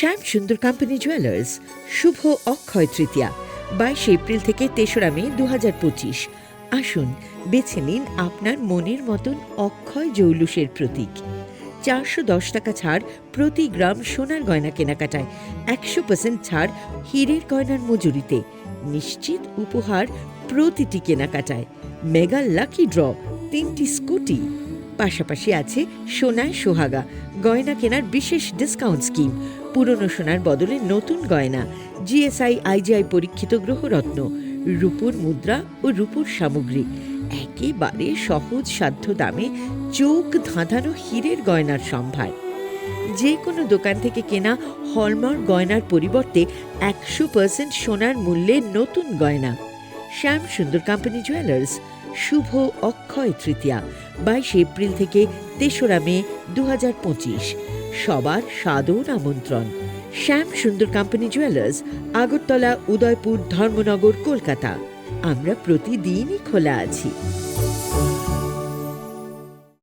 শ্যাম Sundar company jewellers শুভ অক্ষয় তৃতীয়া, বাইশে April থেকে তেসরা মে দু আসুন, বেছে নিন আপনার মনের মতন অক্ষয় জৌলুসের প্রতীক। চারশো দশ টাকা ছাড় প্রতি গ্রাম সোনার গয়না কেনাকাটায়, একশো পার্সেন্ট ছাড় হীরের গয়নার মজুরিতে। নিশ্চিত উপহার প্রতিটি কেনাকাটায়। মেগা লাকি ড্র, তিনটি স্কুটি। পাশাপাশি আছে সোনায় সোহাগা, গয়না কেনার বিশেষ ডিসকাউন্ট স্কিম পুরনো সোনার বদলে নতুন গয়না। জিএসআই আইজিআই পরীক্ষিত গ্রহরত্ন, রূপোর মুদ্রা ও রূপোর সামগ্রী। একেবারে সহজ সাধ্য দামে চোখ ধাঁধানো হীরের গয়নার সম্ভার। যে কোনো দোকান থেকে কেনা হলমার্ক গয়নার পরিবর্তে একশো পার্সেন্ট সোনার মূল্যে নতুন গয়না। শ্যাম সুন্দর কোম্পানি জুয়েলার্স শুভ অক্ষয় তৃতীয়া, বাইশে এপ্রিল থেকে তেসরা মে দু সবার সাদর আমন্ত্রণ। Shyam Sundar company jewellers Agartala, Udaipur, Dharmanagar, Kolkata. আমরা প্রতিদিনই খোলা আছি।